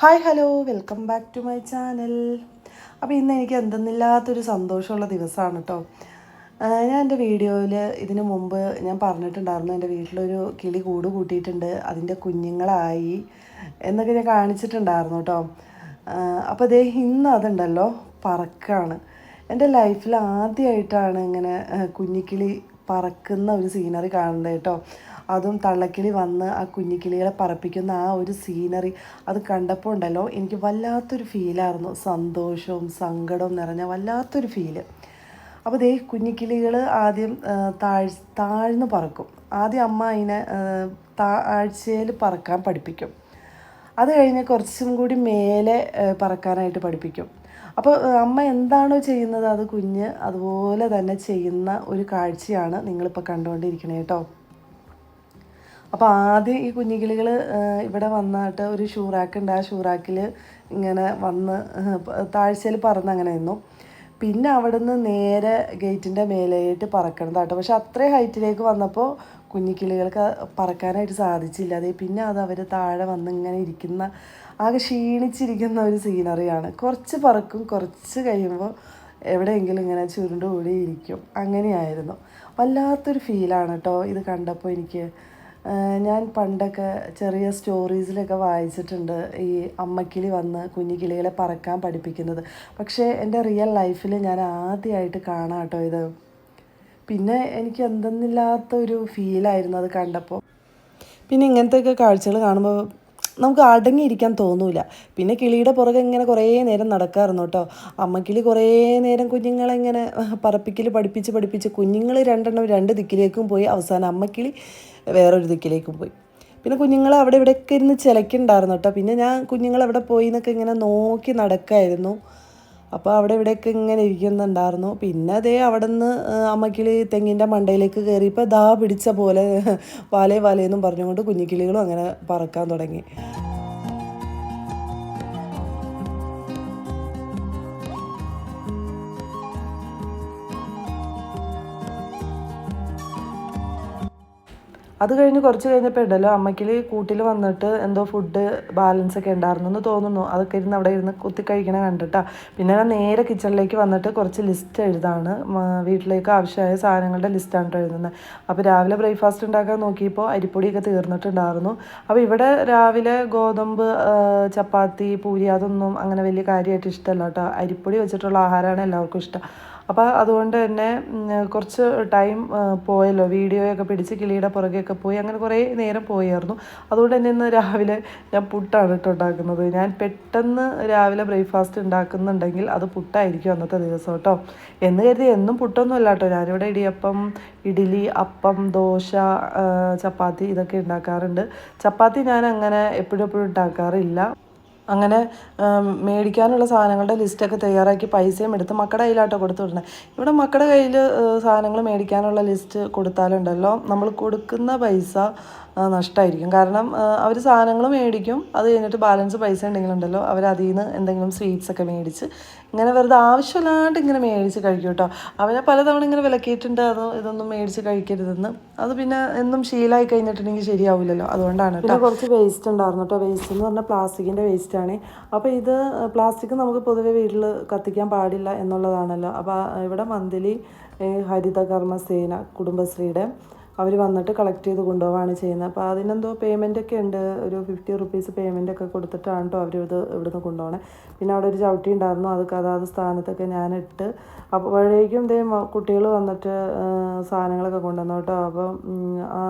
Hi hello. Welcome back to my channel. അപ്പോൾ ഇന്ന് എനിക്ക് എന്തെന്നില്ലാത്തൊരു സന്തോഷമുള്ള ദിവസമാണ് കേട്ടോ ഞാൻ എന്റെ വീഡിയോയിൽ ഇതിനു മുമ്പ് ഞാൻ പറഞ്ഞിട്ടുണ്ടായിരുന്നു എന്റെ വീട്ടിലൊരു കിളി കൂട് കൂട്ടിയിട്ടുണ്ട് അതിന്റെ കുഞ്ഞുങ്ങളായി എന്നൊക്കെ ഞാൻ കാണിച്ചിട്ടുണ്ടായിരുന്നു കേട്ടോ അപ്പോൾ അതേ ഇന്ന് അതുണ്ടല്ലോ പറക്കാണ്. എന്റെ ലൈഫിൽ ആദ്യമായിട്ടാണ് ഇങ്ങനെ കുഞ്ഞിക്കിളി പറക്കുന്ന ഒരു സീനറി കാണുന്നത് കേട്ടോ അതും തള്ളക്കിളി വന്ന് ആ കുഞ്ഞിക്കിളികളെ പറപ്പിക്കുന്ന ആ ഒരു സീനറി അത് കണ്ടപ്പോൾ ഉണ്ടല്ലോ എനിക്ക് വല്ലാത്തൊരു ഫീലായിരുന്നു സന്തോഷവും സങ്കടവും നിറഞ്ഞ വല്ലാത്തൊരു ഫീൽ അപ്പോൾ ദേ കുഞ്ഞിക്കിളികൾ ആദ്യം താഴ് താഴ്ന്ന് പറക്കും. ആദ്യം അമ്മ അതിനെ താഴ്ചയിൽ പറക്കാൻ പഠിപ്പിക്കും. അത് കഴിഞ്ഞ് കുറച്ചും കൂടി മേലെ പറക്കാനായിട്ട് പഠിപ്പിക്കും. അപ്പോൾ അമ്മ എന്താണോ ചെയ്യുന്നത് അത് കുഞ്ഞ് അതുപോലെ തന്നെ ചെയ്യുന്ന ഒരു കാഴ്ചയാണ് നിങ്ങളിപ്പോൾ കണ്ടുകൊണ്ടിരിക്കണേ കേട്ടോ അപ്പോൾ ആദ്യം ഈ കുഞ്ഞിക്കിളികൾ ഇവിടെ വന്നിട്ട് ഒരു ഷൂറാക്കുണ്ട്. ആ ഷൂറാക്കിൽ ഇങ്ങനെ വന്ന് താഴ്ചയിൽ പറന്ന് അങ്ങനെ നിന്നു പിന്നെ അവിടുന്ന് നേരെ ഗേറ്റിന്റെ മേലെയായിട്ട് പറക്കണം കേട്ടോ പക്ഷെ അത്രയും ഹൈറ്റിലേക്ക് വന്നപ്പോൾ കുഞ്ഞിക്കിളികൾക്ക് പറക്കാനായിട്ട് സാധിച്ചില്ല. അതേ പിന്നെ അത് അവർ താഴെ വന്ന് ഇങ്ങനെ ഇരിക്കുന്ന ആകെ ക്ഷീണിച്ചിരിക്കുന്ന ഒരു സീനറിയാണ്. കുറച്ച് പറക്കും കുറച്ച് കഴിയുമ്പോൾ എവിടെയെങ്കിലും ഇങ്ങനെ ചുരുണ്ടുകൂടി ഇരിക്കും. അങ്ങനെയായിരുന്നു. വല്ലാത്തൊരു ഫീലാണ് കേട്ടോ ഇത് കണ്ടപ്പോൾ എനിക്ക്. ഞാൻ പണ്ടൊക്കെ ചെറിയ സ്റ്റോറീസിലൊക്കെ വായിച്ചിട്ടുണ്ട് ഈ അമ്മക്കിളി വന്ന് കുഞ്ഞുകിളികളെ പറക്കാൻ പഠിപ്പിക്കുന്നത്. പക്ഷേ എന്റെ റിയൽ ലൈഫിൽ ഞാൻ ആദ്യമായിട്ട് കാണാം കേട്ടോ ഇത്. പിന്നെ എനിക്ക് എന്തെന്നില്ലാത്ത ഒരു ഫീലായിരുന്നു അത് കണ്ടപ്പോൾ. പിന്നെ ഇങ്ങനത്തെയൊക്കെ കാഴ്ചകൾ കാണുമ്പോൾ നമുക്ക് അടങ്ങിയിരിക്കാൻ തോന്നൂല. പിന്നെ കിളിയുടെ പുറകെ ഇങ്ങനെ കുറേ നേരം നടക്കാറുണ്ട് കേട്ടോ. അമ്മക്കിളി കുറേ നേരം കുഞ്ഞുങ്ങളെ ഇങ്ങനെ പറപ്പിക്കൽ പഠിപ്പിച്ച് പഠിപ്പിച്ച് കുഞ്ഞുങ്ങൾ രണ്ടെണ്ണം രണ്ട് ദിക്കിലേക്കും പോയി. അവസാനം അമ്മക്കിളി വേറൊരു ദിക്കിലേക്കും പോയി. പിന്നെ കുഞ്ഞുങ്ങൾ അവിടെ ഇവിടെയൊക്കെ ഇരുന്ന് ചിലക്കുണ്ടായിരുന്നു കേട്ടോ. പിന്നെ ഞാൻ കുഞ്ഞുങ്ങൾ അവിടെ പോയി എന്നൊക്കെ ഇങ്ങനെ നോക്കി നടക്കായിരുന്നു. അപ്പോൾ അവിടെ ഇവിടെയൊക്കെ ഇങ്ങനെ ഇരിക്കുന്നുണ്ടായിരുന്നു. പിന്നെ അതേ അവിടെ നിന്ന് അമ്മക്കിളി തെങ്ങിന്റെ മണ്ടയിലേക്ക് കയറിയപ്പോൾ ദാ പിടിച്ച പോലെ വാലേ വാലേന്നും പറഞ്ഞുകൊണ്ട് കുഞ്ഞിക്കിളികളും അങ്ങനെ പറക്കാൻ തുടങ്ങി. അത് കഴിഞ്ഞ് കുറച്ച് കഴിഞ്ഞപ്പോൾ ഉണ്ടല്ലോ അമ്മയ്ക്കിൽ കൂട്ടിൽ വന്നിട്ട് എന്തോ ഫുഡ് ബാലൻസ് ഒക്കെ ഉണ്ടായിരുന്നു എന്ന് തോന്നുന്നു. അതൊക്കെ ഇരുന്ന് അവിടെ ഇരുന്ന് കുത്തി കഴിക്കണ കണ്ടിട്ടാ. പിന്നെ ഞാൻ നേരെ കിച്ചണിലേക്ക് വന്നിട്ട് കുറച്ച് ലിസ്റ്റ് എഴുതാണ്. വീട്ടിലേക്ക് ആവശ്യമായ സാധനങ്ങളുടെ ലിസ്റ്റാണ് എഴുതുന്നത് അപ്പോൾ രാവിലെ ബ്രേക്ക്ഫാസ്റ്റ് ഉണ്ടാക്കാൻ നോക്കിയപ്പോൾ അരിപ്പൊടിയൊക്കെ തീർന്നിട്ടുണ്ടായിരുന്നു. അപ്പോൾ ഇവിടെ രാവിലെ ഗോതമ്പ് ചപ്പാത്തി പൂരി അതൊന്നും അങ്ങനെ വലിയ കാര്യമായിട്ട് ഇഷ്ടമല്ല കേട്ടോ അരിപ്പൊടി വെച്ചിട്ടുള്ള ആഹാരമാണ് എല്ലാവർക്കും ഇഷ്ടം. അപ്പോൾ അതുകൊണ്ട് തന്നെ കുറച്ച് ടൈം പോയല്ലോ. വീഡിയോയൊക്കെ പിടിച്ച് കിളിയുടെ പുറകെയൊക്കെ പോയി. അങ്ങനെ കുറേ നേരം പോയായിരുന്നു. അതുകൊണ്ട് തന്നെ ഇന്ന് രാവിലെ ഞാൻ പുട്ടാണ് കേട്ടോ ഉണ്ടാക്കുന്നത്. ഞാൻ പെട്ടെന്ന് രാവിലെ ബ്രേക്ക്ഫാസ്റ്റ് ഉണ്ടാക്കുന്നുണ്ടെങ്കിൽ അത് പുട്ടായിരിക്കും അന്നത്തെ ദിവസം കേട്ടോ. എന്ന് കരുതി എന്നും പുട്ടൊന്നും അല്ല കേട്ടോ. ഞാനിവിടെ ഇടിയപ്പം ഇഡ്ഡലി അപ്പം ദോശ ചപ്പാത്തി ഇതൊക്കെ ഉണ്ടാക്കാറുണ്ട്. ചപ്പാത്തി ഞാൻ അങ്ങനെ എപ്പോഴും എപ്പോഴും ഉണ്ടാക്കാറില്ല. അങ്ങനെ മേടിക്കാനുള്ള സാധനങ്ങളുടെ ലിസ്റ്റൊക്കെ തയ്യാറാക്കി പൈസയും എടുത്ത് മക്കളുടെ കയ്യിലാട്ടോ കൊടുത്തു വിടണം. ഇവിടെ മക്കളുടെ കയ്യിൽ സാധനങ്ങൾ മേടിക്കാനുള്ള ലിസ്റ്റ് കൊടുത്താലുണ്ടല്ലോ. നമ്മൾ കൊടുക്കുന്ന പൈസ നഷ്ടമായിരിക്കും കാരണം അവർ സാധനങ്ങൾ മേടിക്കും അത് കഴിഞ്ഞിട്ട് ബാലൻസ് പൈസ ഉണ്ടെങ്കിലുണ്ടല്ലോ അവർ അതിൽ നിന്ന് എന്തെങ്കിലും സ്വീറ്റ്സ് ഒക്കെ മേടിച്ച് ഇങ്ങനെ വെറുതെ ആവശ്യമില്ലാണ്ട് ഇങ്ങനെ മേടിച്ച് കഴിക്കും കേട്ടോ അവരെ പലതവണ ഇങ്ങനെ വിലക്കിയിട്ടുണ്ട് അത് ഇതൊന്നും മേടിച്ച് കഴിക്കരുതെന്ന്. അത് പിന്നെ എന്നും ശീലമായി കഴിഞ്ഞിട്ടുണ്ടെങ്കിൽ ശരിയാവില്ലല്ലോ അതുകൊണ്ടാണ് കേട്ടോ കുറച്ച് വേസ്റ്റ് ഉണ്ടായിരുന്നു കേട്ടോ വേസ്റ്റ് എന്ന് പറഞ്ഞാൽ പ്ലാസ്റ്റിക്കിന്റെ വേസ്റ്റ് ആണ്. അപ്പോൾ ഇത് പ്ലാസ്റ്റിക് നമുക്ക് പൊതുവെ വീട്ടിൽ കത്തിക്കാൻ പാടില്ല എന്നുള്ളതാണല്ലോ. അപ്പോൾ ഇവിടെ മന്ത്ലി ഹരിതകർമ്മസേന കുടുംബശ്രീയുടെ അവർ വന്നിട്ട് കളക്ട് ചെയ്ത് കൊണ്ടുപോവാണ് ചെയ്യുന്നത്. അപ്പോൾ അതിനെന്തോ പേയ്മെന്റ് ഒക്കെ ഉണ്ട്. ഒരു ഫിഫ്റ്റി റുപ്പീസ് പേയ്മെന്റ് ഒക്കെ കൊടുത്തിട്ടാണ് കേട്ടോ അവർ ഇത് ഇവിടുന്ന് കൊണ്ടുപോകണേ പിന്നെ അവിടെ ഒരു ചവിട്ടി ഉണ്ടായിരുന്നു. അത് അതാത് സ്ഥാനത്തൊക്കെ ഞാനിട്ട് അപ്പോഴേക്കും ഇതേ കുട്ടികൾ വന്നിട്ട് സാധനങ്ങളൊക്കെ കൊണ്ടുവന്നു കേട്ടോ അപ്പം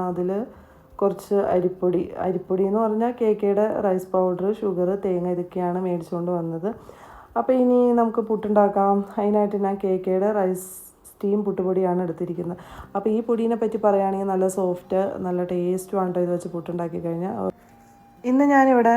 അതിൽ കുറച്ച് അരിപ്പൊടി. അരിപ്പൊടി എന്ന് പറഞ്ഞാൽ കേക്കയുടെ റൈസ് പൗഡർ ഷുഗർ തേങ്ങ ഇതൊക്കെയാണ് മേടിച്ചുകൊണ്ട് വന്നത്. അപ്പോൾ ഇനി നമുക്ക് പുട്ടുണ്ടാക്കാം. അതിനായിട്ട് ഞാൻ കേക്കയുടെ റൈസ് സ്റ്റീം പുട്ടുപൊടിയാണ് എടുത്തിരിക്കുന്നത്. അപ്പോൾ ഈ പൊടീനെ പറ്റി പറയുകയാണെങ്കിൽ നല്ല സോഫ്റ്റ് നല്ല ടേസ്റ്റുമാണ് കേട്ടോ ഇത് വെച്ച് പുട്ടുണ്ടാക്കി കഴിഞ്ഞാൽ ഇന്ന് ഞാനിവിടെ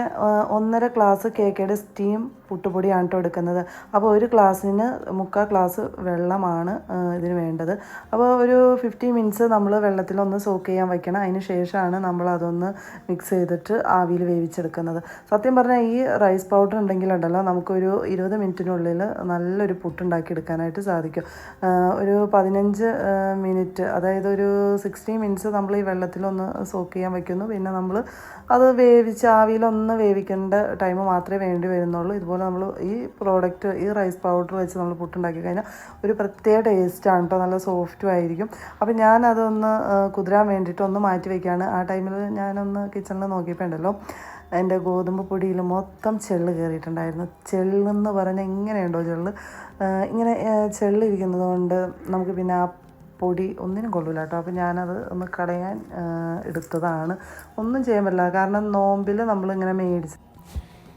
ഒന്നര ഗ്ലാസ് കേക്കയുടെ സ്റ്റീം പുട്ടുപൊടിയാണ് കേട്ടോ എടുക്കുന്നത്. അപ്പോൾ ഒരു ഗ്ലാസ്സിന് മുക്കാൽ ഗ്ലാസ് വെള്ളമാണ് ഇതിന് വേണ്ടത്. അപ്പോൾ ഒരു ഫിഫ്റ്റി മിനിറ്റ്സ് നമ്മൾ വെള്ളത്തിലൊന്ന് സോക്ക് ചെയ്യാൻ വയ്ക്കണം അതിന് ശേഷമാണ് നമ്മൾ അതൊന്ന് മിക്സ് ചെയ്തിട്ട് ആവിയിൽ വേവിച്ചെടുക്കുന്നത്. സത്യം പറഞ്ഞാൽ ഈ റൈസ് പൗഡർ ഉണ്ടെങ്കിലുണ്ടല്ലോ നമുക്കൊരു ഇരുപത് മിനിറ്റിനുള്ളിൽ നല്ലൊരു പുട്ടുണ്ടാക്കി എടുക്കാനായിട്ട് സാധിക്കും ഒരു പതിനഞ്ച് മിനിറ്റ് അതായത് ഒരു സിക്സ്റ്റി മിനിറ്റ്സ് നമ്മൾ ഈ വെള്ളത്തിലൊന്ന് സോക്ക് ചെയ്യാൻ വയ്ക്കുന്നു പിന്നെ നമ്മൾ അത് വേവിച്ച് ആവിയിലൊന്ന് വേവിക്കേണ്ട ടൈം മാത്രമേ വേണ്ടി വരുന്നുള്ളൂ. ഇതുപോലെ നമ്മൾ ഈ പ്രോഡക്റ്റ് ഈ റൈസ് പൗഡർ വെച്ച് നമ്മൾ പുട്ടുണ്ടാക്കി കഴിഞ്ഞാൽ ഒരു പ്രത്യേക ടേസ്റ്റാണ് കേട്ടോ നല്ല സോഫ്റ്റും ആയിരിക്കും. അപ്പോൾ ഞാനതൊന്ന് കുതിരാൻ വേണ്ടിയിട്ട് ഒന്ന് മാറ്റി വയ്ക്കുകയാണ് ആ ടൈമിൽ ഞാനൊന്ന് കിച്ചണിൽ നോക്കിയപ്പോൾ ഉണ്ടല്ലോ എന്റെ ഗോതമ്പ് പൊടിയിൽ മൊത്തം ചെള്ള് കയറിയിട്ടുണ്ടായിരുന്നു ചെള്ളെന്ന് പറഞ്ഞാൽ ഇങ്ങനെയുണ്ടോ ചെള്ള്? ഇങ്ങനെ ചെള്ളിരിക്കുന്നത് കൊണ്ട് നമുക്ക് പിന്നെ ആ പൊടി ഒന്നിനും കൊള്ളില്ല കേട്ടോ അപ്പോൾ ഞാനത് ഒന്ന് കളയാൻ എടുത്തതാണ്. ഒന്നും ചെയ്യാൻ പറ്റില്ല. കാരണം നോമ്പിൽ നമ്മളിങ്ങനെ മേടിച്ച്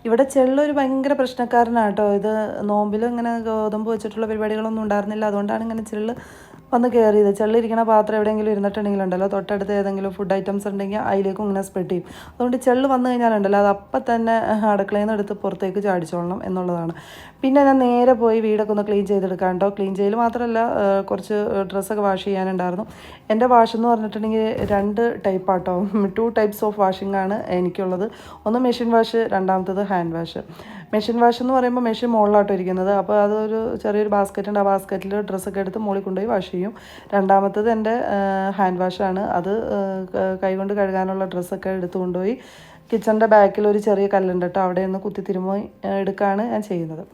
ഇവിടെ ചെള്ളൊരു ഭയങ്കര പ്രശ്നക്കാരനാട്ടോ. ഇത് നോമ്പിൽ ഇങ്ങനെ ഗോതമ്പ് വെച്ചിട്ടുള്ള പരിപാടികളൊന്നും ഉണ്ടായിരുന്നില്ല. അതുകൊണ്ടാണ് ഇങ്ങനെ ചെള്ള് വന്ന് കയറിയത് ചെള്ളിരിക്കുന്ന പാത്രം എവിടെയെങ്കിലും ഇരുന്നിട്ടുണ്ടെങ്കിലുണ്ടല്ലോ. തൊട്ടടുത്ത് ഏതെങ്കിലും ഫുഡ് ഐറ്റംസ് ഉണ്ടെങ്കിൽ അതിലേക്കും ഇങ്ങനെ സ്പ്രെഡ് ചെയ്യും. അതുകൊണ്ട് ചെള്ള് വന്നു കഴിഞ്ഞാലുണ്ടല്ലോ അത് അപ്പം തന്നെ അടുക്കളയിൽ നിന്ന് എടുത്ത് പുറത്തേക്ക് ചാടിച്ചോളണം എന്നുള്ളതാണ്. പിന്നെ ഞാൻ നേരെ പോയി വീടൊക്കെ ഒന്ന് ക്ലീൻ ചെയ്തെടുക്കാം കേട്ടോ ക്ലീൻ ചെയ്യൽ മാത്രമല്ല കുറച്ച് ഡ്രസ്സൊക്കെ വാഷ് ചെയ്യാനുണ്ടായിരുന്നു. എന്റെ വാഷ് എന്ന് പറഞ്ഞിട്ടുണ്ടെങ്കിൽ രണ്ട് ടൈപ്പാട്ടോ ടു ടൈപ്സ് ഓഫ് വാഷിംഗ് ആണ് എനിക്കുള്ളത്. ഒന്ന് മെഷീൻ വാഷ് രണ്ടാമത്തത് ഹാൻഡ് വാഷ് മെഷീൻ വാഷ് എന്ന് പറയുമ്പോൾ മെഷീൻ മുകളിലാട്ടോ ഇരിക്കുന്നത്. അപ്പോൾ അതൊരു ചെറിയൊരു ബാസ്ക്കറ്റ് ഉണ്ട് ആ ബാസ്ക്കറ്റിൽ ഡ്രസ്സൊക്കെ എടുത്ത് മുകളിൽ കൊണ്ടുപോയി വാഷ് ചെയ്യും. രണ്ടാമത്തത് എന്റെ ഹാൻഡ് വാഷാണ്. അത് കൈകൊണ്ട് കഴുകാനുള്ള ഡ്രസ്സൊക്കെ എടുത്ത് കൊണ്ടുപോയി കിച്ചണിന്റെ ബാക്കിൽ ഒരു ചെറിയ കല്ലുണ്ട് കേട്ടോ. അവിടെ നിന്ന് കുത്തി തിരുമ്മി എടുക്കുകയാണ് ഞാൻ ചെയ്യുന്നത്.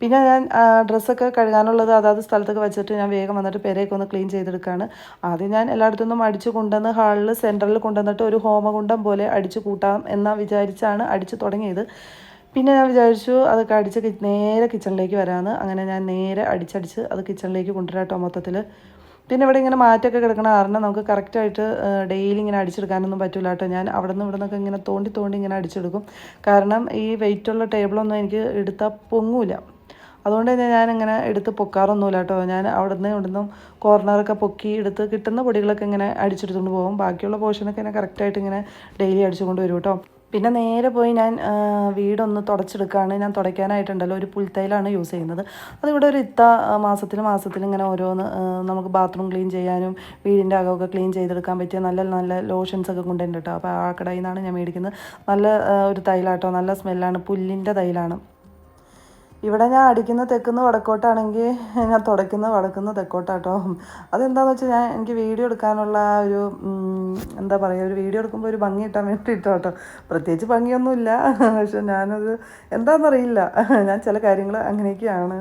പിന്നെ ഞാൻ ഡ്രസ്സൊക്കെ കഴുകാനുള്ളത് അതാത് സ്ഥലത്തൊക്കെ വെച്ചിട്ട് ഞാൻ വേഗം വന്നിട്ട് പെരയൊക്കെ ഒന്ന് ക്ലീൻ ചെയ്തെടുക്കുകയാണ്. ആദ്യം ഞാൻ എല്ലായിടത്തു നിന്നും അടിച്ചു കൊണ്ടുവന്ന് ഹാളിൽ സെന്ററിൽ കൊണ്ടുവന്നിട്ട് ഒരു ഹോമകുണ്ടം പോലെ അടിച്ച് കൂട്ടാം എന്ന് വിചാരിച്ചാണ് അടിച്ച് തുടങ്ങിയത്. പിന്നെ ഞാൻ വിചാരിച്ചു അതൊക്കെ അടിച്ച് നേരെ കിച്ചണിലേക്ക് വരാമെന്ന് അങ്ങനെ ഞാൻ നേരെ അടിച്ചടിച്ച് അത് കിച്ചണിലേക്ക് കൊണ്ടുവരാം കേട്ടോ മൊത്തത്തിൽ പിന്നെ ഇവിടെ ഇങ്ങനെ മാറ്റമൊക്കെ കിടക്കണ കാരണം നമുക്ക് കറക്റ്റായിട്ട് ഡെയിലി ഇങ്ങനെ അടിച്ചെടുക്കാനൊന്നും പറ്റില്ല കേട്ടോ ഞാൻ അവിടെ നിന്ന് ഇവിടെ നിന്നൊക്കെ ഇങ്ങനെ തോണ്ടി തോണ്ടി ഇങ്ങനെ അടിച്ചെടുക്കും. കാരണം ഈ വെയിറ്റുള്ള ടേബിളൊന്നും എനിക്ക് എടുത്താൽ പൊങ്ങൂല. അതുകൊണ്ട് തന്നെ ഞാനിങ്ങനെ എടുത്ത് പൊക്കാറൊന്നുമില്ല കേട്ടോ ഞാൻ അവിടെ നിന്ന് ഇവിടെ നിന്നും കോർണറൊക്കെ പൊക്കി എടുത്ത് കിട്ടുന്ന പൊടികളൊക്കെ ഇങ്ങനെ അടിച്ചെടുത്തുകൊണ്ട് പോകും. ബാക്കിയുള്ള പോർഷനൊക്കെ ഇങ്ങനെ കറക്റ്റായിട്ട് ഇങ്ങനെ ഡെയിലി അടിച്ചുകൊണ്ട് വരും കേട്ടോ പിന്നെ നേരെ പോയി ഞാൻ വീടൊന്ന് തുടച്ചെടുക്കുകയാണ് ഞാൻ തുടയ്ക്കാനായിട്ടുണ്ടല്ലോ. ഒരു പുൽത്തൈലാണ് യൂസ് ചെയ്യുന്നത്. അതിവിടെ ഒരു ഇത്ത മാസത്തിൽ മാസത്തിൽ ഇങ്ങനെ ഓരോന്ന് നമുക്ക് ബാത്റൂം ക്ലീൻ ചെയ്യാനും വീടിന്റെ അകമൊക്കെ ക്ലീൻ ചെയ്തെടുക്കാൻ പറ്റിയ നല്ല നല്ല ലോഷൻസ് ഒക്കെ കൊണ്ടുവരുന്നുണ്ട് കേട്ടോ. അപ്പോൾ ആ കടയിൽ നിന്നാണ് ഞാൻ മേടിക്കുന്നത്. നല്ല ഒരു തൈലാട്ടോ. നല്ല സ്മെല്ലാണ് പുല്ലിന്റെ തൈലാണ്. ഇവിടെ ഞാൻ അടിക്കുന്ന തെക്കുന്ന വടക്കോട്ടാണെങ്കിൽ ഞാൻ തുടയ്ക്കുന്ന വടക്കുന്ന തെക്കോട്ടാട്ടോ. അതെന്താണെന്ന് വെച്ചാൽ ഞാൻ എനിക്ക് വീഡിയോ എടുക്കാനുള്ള ഒരു എന്താ പറയുക ഒരു വീഡിയോ എടുക്കുമ്പോൾ ഒരു ഭംഗി കിട്ടാൻ വേണ്ടിയിട്ടോ കേട്ടോ പ്രത്യേകിച്ച് ഭംഗിയൊന്നുമില്ല. പക്ഷെ ഞാനത് എന്താണെന്നറിയില്ല ഞാൻ ചില കാര്യങ്ങൾ അങ്ങനെയൊക്കെയാണ്.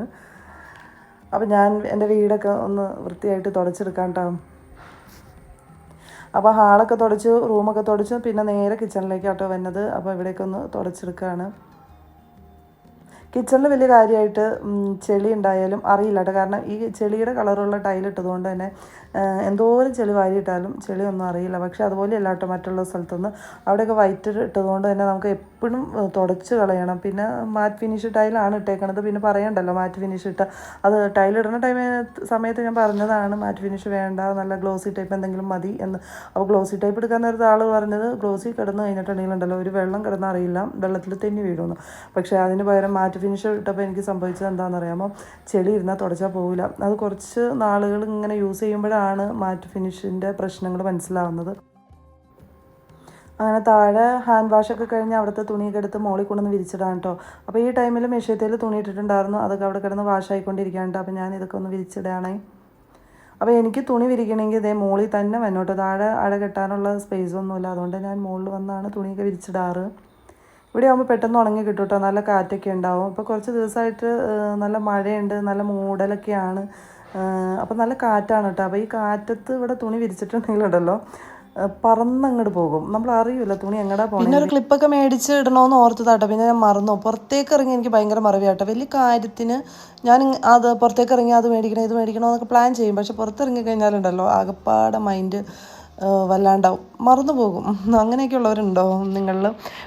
അപ്പം ഞാൻ എന്റെ വീടൊക്കെ ഒന്ന് വൃത്തിയായിട്ട് തുടച്ചെടുക്കാൻ കേട്ടോ അപ്പോൾ ഹാളൊക്കെ തുടച്ചു റൂമൊക്കെ തുടച്ചു പിന്നെ നേരെ കിച്ചണിലേക്ക് കേട്ടോ വന്നത്. അപ്പോൾ ഇവിടേക്കൊന്ന് തുടച്ചെടുക്കുകയാണ് കിച്ചണിൽ വലിയ കാര്യമായിട്ട് ചെളി ഉണ്ടായാലും അറിയില്ല കേട്ടോ. കാരണം ഈ ചെളിയുടെ കളറുള്ള ടൈൽ ഇട്ടതുകൊണ്ട് തന്നെ എന്തോരം ചെളി വാരിയിട്ടാലും ചെളിയൊന്നും അറിയില്ല. പക്ഷേ അതുപോലെ അല്ല കേട്ടോ മറ്റുള്ള സ്ഥലത്തുനിന്ന് അവിടെയൊക്കെ വൈറ്റ് ഇട്ടതുകൊണ്ട് തന്നെ നമുക്ക് എപ്പോഴും തുടച്ച് കളയണം. പിന്നെ മാറ്റ് ഫിനിഷ് ടൈലാണ് ഇട്ടേക്കണത്. പിന്നെ പറയണ്ടല്ലോ മാറ്റ് ഫിനിഷ് ഇട്ട അത് ടൈൽ ഇടുന്ന ടൈം സമയത്ത് ഞാൻ പറഞ്ഞതാണ് മാറ്റ് ഫിനിഷ് വേണ്ട നല്ല ഗ്ലോസി ടൈപ്പ് എന്തെങ്കിലും മതി എന്ന്. അപ്പോൾ ഗ്ലോസി ടൈപ്പ് എടുക്കാൻ നേരത്തെ ആൾ പറഞ്ഞത് ഗ്ലോസി കിടന്ന് കഴിഞ്ഞിട്ടുണ്ടെങ്കിലുണ്ടല്ലോ ഒരു വെള്ളം കിടന്ന് അറിയില്ല വെള്ളത്തിൽ തെന്നി വീഴുമെന്ന്. പക്ഷേ അതിന് പകരം മാറ്റ് ഫിനിഷ് ഇട്ടപ്പോൾ എനിക്ക് സംഭവിച്ചത് എന്താണെന്ന് അറിയാമോ ചെളി ഇരുന്നാൽ തുടച്ചാൽ പോകില്ല അത് കുറച്ച് നാളുകൾ ഇങ്ങനെ യൂസ് ചെയ്യുമ്പോഴാണ് മാറ്റ് ഫിനിഷിന്റെ പ്രശ്നങ്ങൾ മനസ്സിലാവുന്നത്. അങ്ങനെ താഴെ ഹാൻഡ് വാഷൊക്കെ കഴിഞ്ഞ് അവിടുത്തെ തുണിയൊക്കെ എടുത്ത് മോളിൽ കൊണ്ടുവന്ന് വിരിച്ചിടാൻ കേട്ടോ അപ്പോൾ ഈ ടൈമിൽ മെഷീത്തേൽ തുണി ഇട്ടിട്ടുണ്ടായിരുന്നു. അതൊക്കെ അവിടെ കിടന്ന് വാഷായിക്കൊണ്ടിരിക്കാൻ കേട്ടോ അപ്പോൾ ഞാൻ ഇതൊക്കെ ഒന്ന് വിരിച്ചിടുകയാണേ. അപ്പോൾ എനിക്ക് തുണി വിരിക്കണമെങ്കിൽ ഇതേ മോളിൽ തന്നെ വന്നോട്ടോ താഴെ അട കെട്ടാനുള്ള സ്പേസ് ഒന്നുമില്ല. അതുകൊണ്ട് ഞാൻ മുകളിൽ വന്നാണ് തുണിയൊക്കെ വിരിച്ചിടാറ്. ഇവിടെ ആകുമ്പോൾ പെട്ടെന്ന് ഉണങ്ങി കിട്ടും കേട്ടോ നല്ല കാറ്റൊക്കെ ഉണ്ടാവും. അപ്പോൾ കുറച്ച് ദിവസമായിട്ട് നല്ല മഴയുണ്ട് നല്ല മൂടലൊക്കെയാണ്. അപ്പോൾ നല്ല കാറ്റാണ് കേട്ടോ അപ്പോൾ ഈ കാറ്റത്ത് ഇവിടെ തുണി വിരിച്ചിട്ടുണ്ടെങ്കിലുണ്ടല്ലോ പറന്നങ്ങോട്ട് പോകും. നമ്മൾ അറിയില്ല തുണി എങ്ങടാ പോകും പിന്നെ ഒരു ക്ലിപ്പൊക്കെ മേടിച്ച് ഇടണമെന്ന് ഓർത്തതാട്ടോ പിന്നെ ഞാൻ മറന്നു. പുറത്തേക്ക് ഇറങ്ങി എനിക്ക് ഭയങ്കര മറവിയാട്ടോ വലിയ കാര്യത്തിന് ഞാൻ അത് പുറത്തേക്ക് ഇറങ്ങി അത് മേടിക്കണം ഇത് മേടിക്കണം എന്നൊക്കെ പ്ലാൻ ചെയ്യും. പക്ഷെ പുറത്തിറങ്ങി കഴിഞ്ഞാലുണ്ടല്ലോ ആകപ്പാടെ മൈൻഡ് വല്ലാണ്ടാവും. മറന്നു പോകും അങ്ങനെയൊക്കെ ഉള്ളവരുണ്ടോ നിങ്ങളിൽ?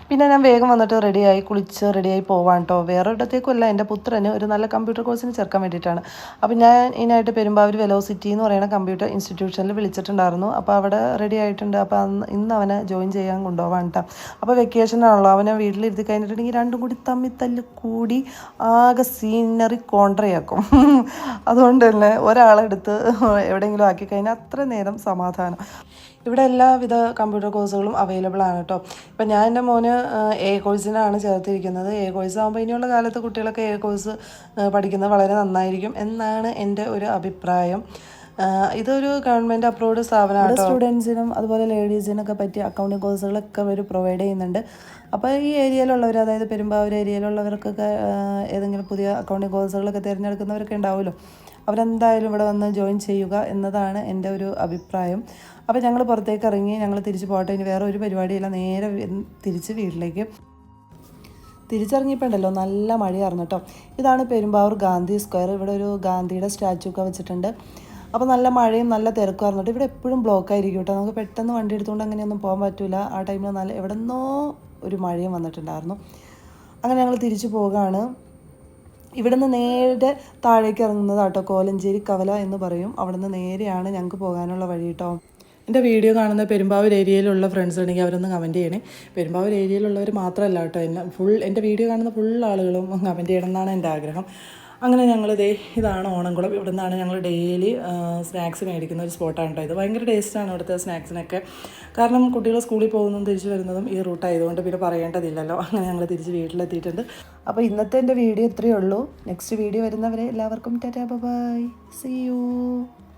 പിന്നെ ഞാൻ വേഗം വന്നിട്ട് റെഡിയായി കുളിച്ച് റെഡിയായി പോവാൻ കേട്ടോ വേറെ ഇടത്തേക്കുമല്ല എന്റെ പുത്രന് ഒരു നല്ല കമ്പ്യൂട്ടർ കോഴ്സിന് ചേർക്കാൻ വേണ്ടിയിട്ടാണ്. അപ്പോൾ ഞാൻ ഇതിനായിട്ട് പെരുമ്പാവൂർ വെലോസിറ്റി എന്ന് പറയുന്ന കമ്പ്യൂട്ടർ ഇൻസ്റ്റിറ്റ്യൂഷനിൽ വിളിച്ചിട്ടുണ്ടായിരുന്നു. അപ്പോൾ അവിടെ റെഡി ആയിട്ടുണ്ട്. അപ്പോൾ ഇന്ന് അവനെ ജോയിൻ ചെയ്യാൻ കൊണ്ടുപോകാൻ കേട്ടോ അപ്പോൾ വെക്കേഷനാണല്ലോ അവനെ വീട്ടിലിരുത്തി കഴിഞ്ഞിട്ടുണ്ടെങ്കിൽ രണ്ടും കൂടി തമ്മിൽ തല്ല് കൂടി ആകെ സീനറി കോൺട്രയാക്കും അതുകൊണ്ട് തന്നെ ഒരാളെടുത്ത് എവിടെയെങ്കിലും ആക്കി കഴിഞ്ഞാൽ അത്ര നേരം സമാധാനം. ഇവിടെ എല്ലാവിധ കമ്പ്യൂട്ടർ കോഴ്സുകളും അവൈലബിൾ ആണ് കേട്ടോ ഇപ്പം ഞാൻ എന്റെ മോന് എ കോഴ്സിനാണ് ചേർത്തിരിക്കുന്നത്. എ കോഴ്സ് ആകുമ്പോൾ ഇനിയുള്ള കാലത്ത് കുട്ടികളൊക്കെ എ കോഴ്സ് പഠിക്കുന്നത് വളരെ നന്നായിരിക്കും എന്നാണ് എന്റെ ഒരു അഭിപ്രായം. ഇതൊരു ഗവൺമെന്റ് അപ്രൂവ്ഡ് സ്ഥാപനമാണ് സ്റ്റുഡൻസിനും അതുപോലെ ലേഡീസിനൊക്കെ പറ്റിയ അക്കൗണ്ടിങ് കോഴ്സുകളൊക്കെ അവർ പ്രൊവൈഡ് ചെയ്യുന്നുണ്ട്. അപ്പോൾ ഈ ഏരിയയിലുള്ളവർ അതായത് പെരുമ്പാവൂർ ഏരിയയിലുള്ളവർക്കൊക്കെ ഏതെങ്കിലും പുതിയ അക്കൗണ്ടിങ് കോഴ്സുകളൊക്കെ തിരഞ്ഞെടുക്കുന്നവരൊക്കെ ഉണ്ടാവുമല്ലോ. അവരെന്തായാലും ഇവിടെ വന്ന് ജോയിൻ ചെയ്യുക എന്നതാണ് എന്റെ ഒരു അഭിപ്രായം. അപ്പോൾ ഞങ്ങൾ പുറത്തേക്ക് ഇറങ്ങി ഞങ്ങൾ തിരിച്ച് പോകട്ടെ. ഇനി വേറെ ഒരു പരിപാടിയില്ല. നേരെ തിരിച്ച് വീട്ടിലേക്ക്. തിരിച്ചിറങ്ങിയപ്പോണ്ടല്ലോ നല്ല മഴയായിരുന്നു കേട്ടോ. ഇതാണ് പെരുമ്പാവൂർ ഗാന്ധി സ്ക്വയർ. ഇവിടെ ഒരു ഗാന്ധിയുടെ സ്റ്റാച്ചു ഒക്കെ വെച്ചിട്ടുണ്ട്. അപ്പോൾ നല്ല മഴയും നല്ല തിരക്കുമായിരുന്നു ഇവിടെ എപ്പോഴും ബ്ലോക്ക് ആയിരിക്കും കേട്ടോ. നമുക്ക് പെട്ടെന്ന് വണ്ടി എടുത്തുകൊണ്ട് അങ്ങനെയൊന്നും പോകാൻ പറ്റില്ല ആ ടൈമിൽ നല്ല എവിടെ നിന്നോ ഒരു മഴയും വന്നിട്ടുണ്ടായിരുന്നു. അങ്ങനെ ഞങ്ങൾ തിരിച്ചു പോവുകയാണ് ഇവിടുന്ന് നേരെ താഴേക്ക് ഇറങ്ങുന്നത് കേട്ടോ കോലഞ്ചേരി കവല എന്ന് പറയും. അവിടുന്ന് നേരെയാണ് ഞങ്ങൾക്ക് പോകാനുള്ള വഴി കേട്ടോ എന്റെ വീഡിയോ കാണുന്ന പെരുമ്പാവൂർ ഏരിയയിലുള്ള ഫ്രണ്ട്സ് ഉണ്ടെങ്കിൽ അവരൊന്ന് കമന്റ് ചെയ്യണേ. പെരുമ്പാവൂർ ഏരിയയിലുള്ളവർ മാത്രമല്ല കേട്ടോ എന്നെ ഫുൾ എന്റെ വീഡിയോ കാണുന്ന ഫുൾ ആളുകളും കമന്റ് ചെയ്യണം എന്നാണ് എന്റെ ആഗ്രഹം. അങ്ങനെ ഞങ്ങൾ ദേ ഇതാണ് ഓണംകുളം. ഇവിടെ നിന്നാണ് ഞങ്ങൾ ഡെയിലി സ്നാക്സ് മേടിക്കുന്ന ഒരു സ്പോട്ടാണ് കേട്ടോ ഇത്. ഭയങ്കര ടേസ്റ്റാണ് ഇവിടുത്തെ സ്നാക്സിനൊക്കെ. കാരണം കുട്ടികൾ സ്കൂളിൽ പോകുന്നതും തിരിച്ചു വരുന്നതും ഈ റൂട്ടായതുകൊണ്ട് പിന്നെ പറയേണ്ടതില്ലല്ലോ. അങ്ങനെ ഞങ്ങൾ തിരിച്ച് വീട്ടിലെത്തിയിട്ടുണ്ട്. അപ്പോൾ ഇന്നത്തെ എന്റെ വീഡിയോ ഇത്രയേ ഉള്ളൂ. നെക്സ്റ്റ് വീഡിയോ വരുന്നവരെ എല്ലാവർക്കും ടാറ്റാ ബൈ സി യു